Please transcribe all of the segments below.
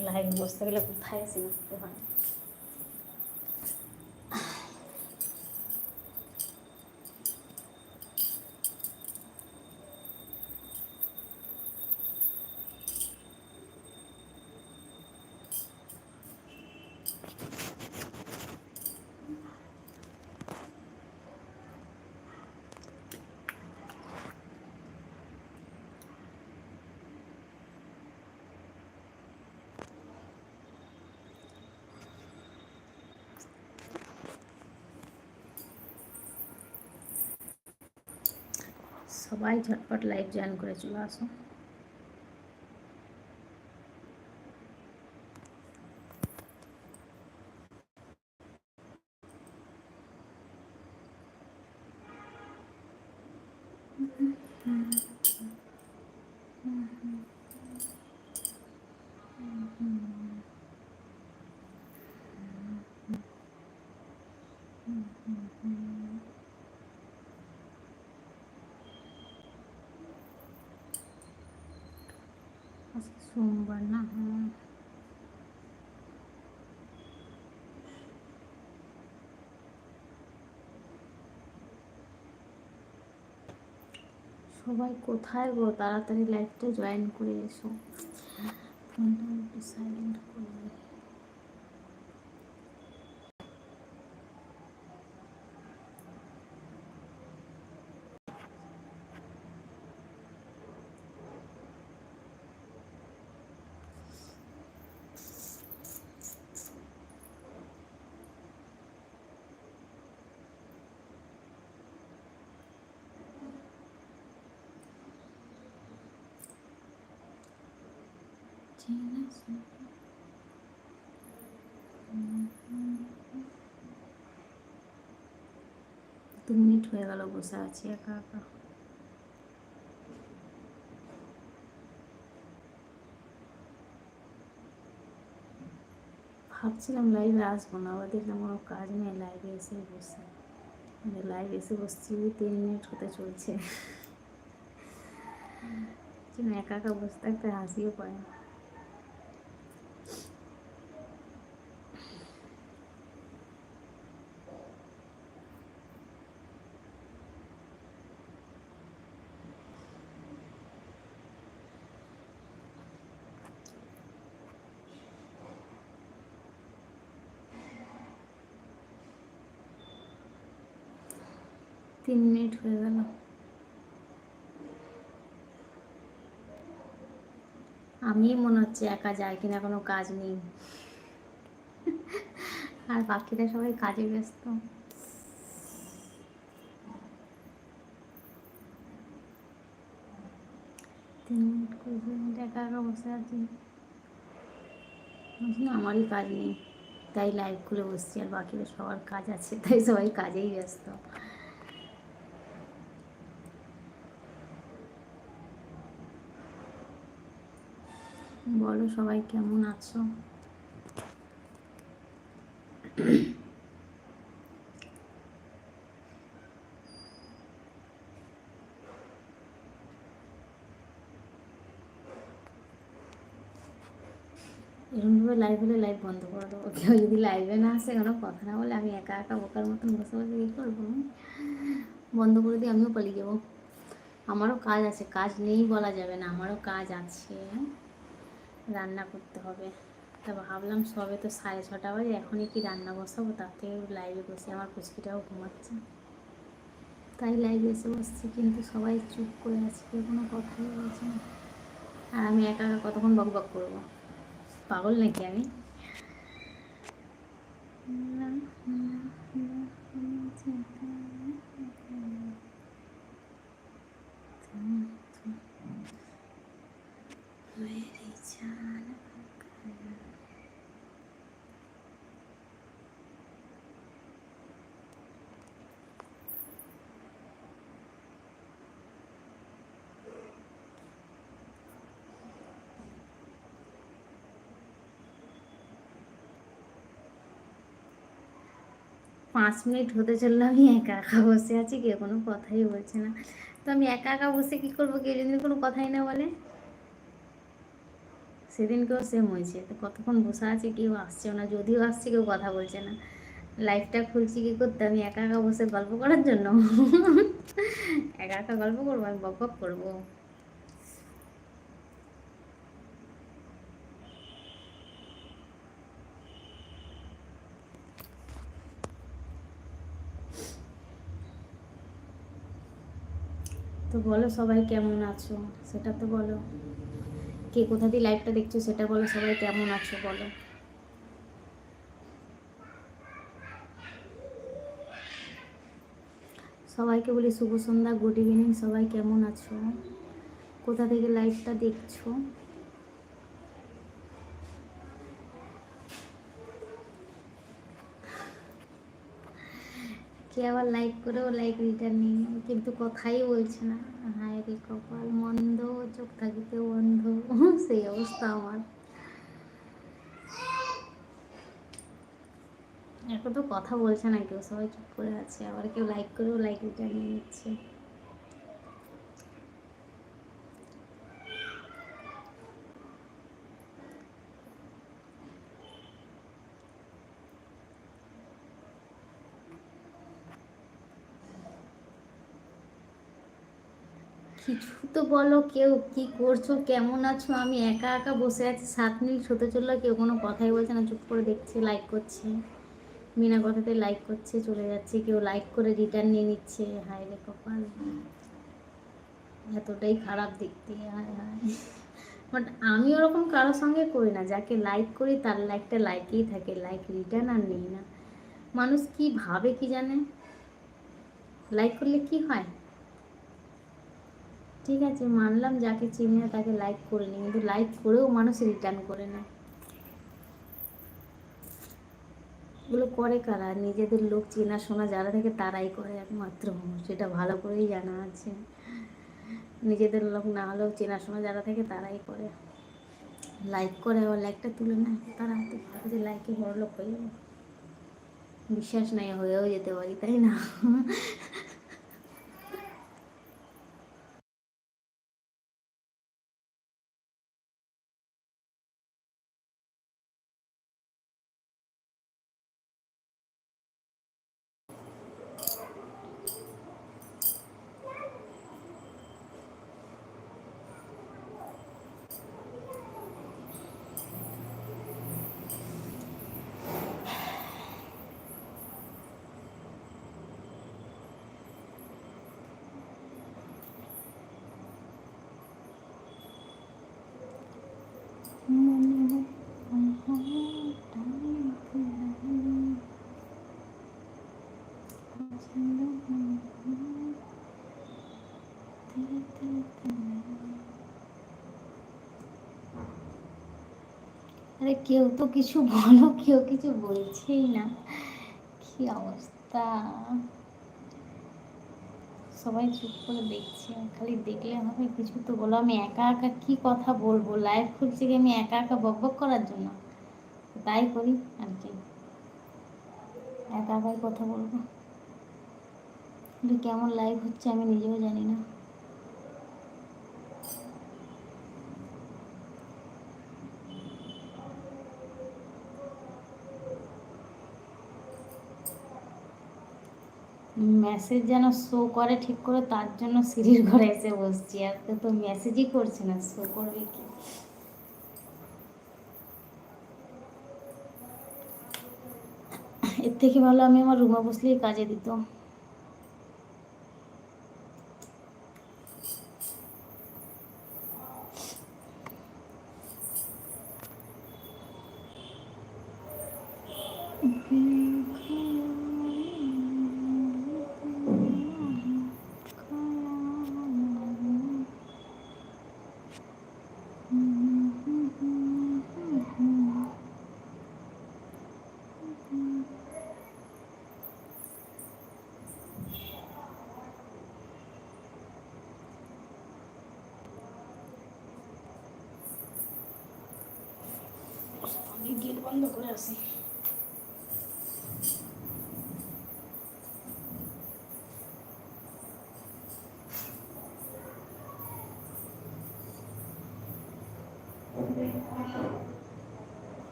Live বসতে গেলে কোথায় বসতে হয়? সবাই ঝটপট লাইভ জয়েন করে চলে আসো। আজকে সোমবার না? হ্যাঁ সবাই কোথায় গো? তাড়াতাড়ি লাইভটা জয়েন করে এসো। ফোনটা সাইলেন্ট করবে দু মিনিট হয়ে গেল, বসে আছি একা একা। ভাবছিলাম লাইভে আসব না, আবার দেখলাম কোনো কাজ নেই লাইভে এসে বসে। লাইভে এসে বসছি, তিন মিনিট হতে চলছে। একা একা বসে থাকতে হাসিও পায় না। তিন মিনিট হয়ে গেল। আমি মনে হচ্ছে একা যাই কিনা, কোনো কাজ নেই। আর বাকিরা সবাই কাজে ব্যস্ত। তিন মিনিট কুড়ি মিনিট একা একা বসে আছি। আমারই কাজ নেই। তাই লাইভ খুলে বসছি, আর বাকিরা সবার কাজ আছে, তাই সবাই কাজেই ব্যস্ত। বলো সবাই কেমন আছো? এরকমভাবে লাইভ হলে লাইভ বন্ধ করে দেবো। কেউ যদি লাইভে না আসে, কোনো কথা না বলে, আমি একা একা বোকার মতন বসে বসে কী করব? বন্ধ করে দিয়ে আমিও পালিয়ে যাব। আমারও কাজ আছে, কাজ নেই বলা যাবে না, আমারও কাজ আছে। রান্না করতে হবে। তা ভাবলাম সবে তো সাড়ে ছটা বাজে, এখনই কি রান্না বসাবো? তার থেকে লাইভে বসে আমার পুচকিটাও ঘুমাচ্ছে। তাই লাইভে এসে বসছি, কিন্তু সবাই চুপ করে আছে, কেউ কোনো কথাই বলছে না। আর আমি একা একা কতক্ষণ বক বক করব? পাগল নাকি আমি? मेरी পাঁচ মিনিট হতে চললে, আমি একা একা বসে আছি, কেউ কোনো কথাই বলছে না। তো আমি একা একা বসে কী করব, কেউ যদি কোনো কথাই না বলে? সেদিনকেও সেম হয়েছে। তো কতক্ষণ বসে আছে, কেউ আসছে না, যদিও আসছে, কেউ কথা বলছে না। লাইফটা খুলছি কী করতে, আমি একা একা বসে গল্প করার জন্য? একা একা গল্প করব, আমি বক করব। বলো সবাই কেমন আছো? সেটা তো বলো। কে কোথা দিয়ে লাইভটা দেখছ সেটা বলো, সবাই কেমন আছো বলো। সবাইকে বলি শুভ সন্ধ্যা গুড ইভিনিং সবাই কেমন আছো? কোথা থেকে লাইভটা দেখছ? কে আবার লাইক করেও লাইক রিটার্ন নিয়ে কিন্তু কথাই বলছে না। হায় রে কপাল, মন্দ, চোখ থাকিতে বন্ধ সেই অবস্থা আমার। এখন তো কথা বলছে না কেউ, সবাই চুপ করে আছে। আবার কেউ লাইক করেও লাইক রিটার্ন নিয়ে নিচ্ছে। কিছু তো বলো, কেউ কি করছ? কেমন আছো? আমি একা একা বসে আছি, সাত মিনিট হতে চলল, কেউ কোনো কথাই বলছে না, চুপ করে দেখছে লাইক করছে। বিনা কথাতে লাইক করছে, চলে যাচ্ছে, কেউ লাইক করে রিটার্ন নিয়ে নিচ্ছে। হায় রে কপাল। এতটাই খারাপ দেখতে, হায় হায়। বাট আমি ওরকম কারোর সঙ্গে করি না, যাকে লাইক করি, তার লাইকটা লাইকেই থাকে লাইক রিটার্ন আর নেই না। মানুষ কি ভাবে কি জানে? লাইক করলে কি হয়? ঠিক আছে, মানলাম যাকে চিনি না তাকে লাইক করে নি, কিন্তু লাইক করেও মানুষ রিটার্ন করে না। এগুলো করে কারা? নিজেদের লোক চেনা শোনা যারা থাকে তারাই করে একমাত্র। সেটা ভালো করেই জানা আছে। নিজেদের লোক না হলেও চেনাশোনা যারা থাকে তারাই করে। লাইক করে আবার লাইকটা তুলে নেয়, তারা হাতে যে লাইকে বড় লোক হয়ে যাবে। বিশ্বাস নাই, হয়েও যেতে পারি, তাই না? কেউ তো কিছু বলো, কেউ কিছু বলছেই না। কি অবস্থা? সবাই চুপ করে দেখছে, খালি দেখলে হবে কিছু তো বলো। আমি একা একা কি কথা বলব? লাইভ খুলছি কি আমি একা একা বক বক করার জন্য? তাই করি আর কি। একা একাই কথা বলব। কেমন লাইভ হচ্ছে আমি নিজেও জানি না। মেসেজ যেন শো করে ঠিক করে তার জন্য সিঁড়ির ঘরে এসে বসছি। আর তো মেসেজই করছে না শো করবে কি? এর থেকে ভালো আমি আমার রুমে বসলেই কাজে দিত। গেট বন্ধ করে আসি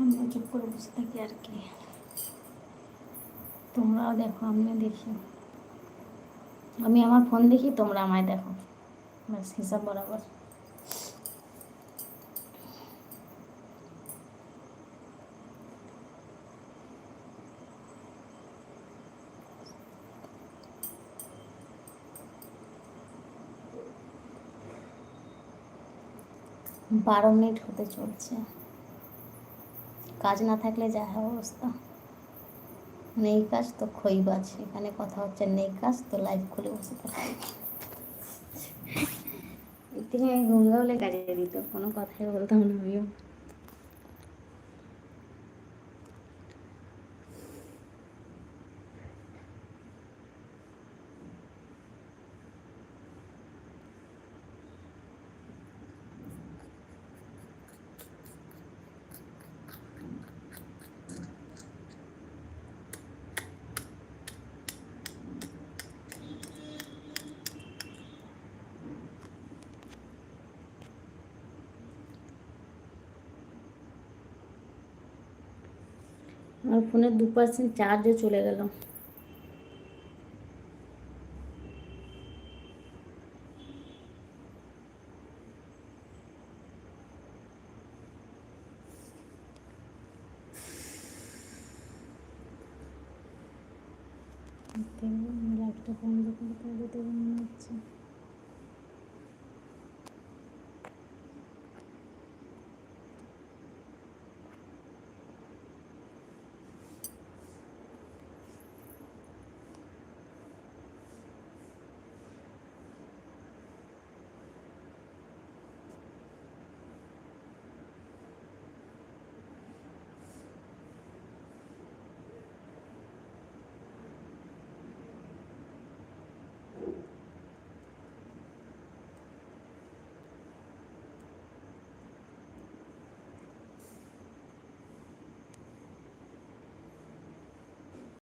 আমরা চুপ করে বসে থাকি আর কি। তোমরাও দেখো, আমিও দেখি। আমি আমার ফোন দেখি, তোমরা আমায় দেখো। ব্যাস, হিসাব বরাবর। বারো মিনিট হতে চলছে। কাজ না থাকলে যা অবস্থা। নেই কাজ তো খইবাজ এখানে কথা হচ্ছে নেই কাজ, তো লাইভ খুলে বসে থাকে। থেকে আমি গঙ্গা বলে কাজে দিত, কোনো কথাই বলতাম না আমিও আমার ফোনের দু পার্সেন্ট চার্জও চলে গেল। লাইটটা বন্ধ করে দেবো মনে হচ্ছে।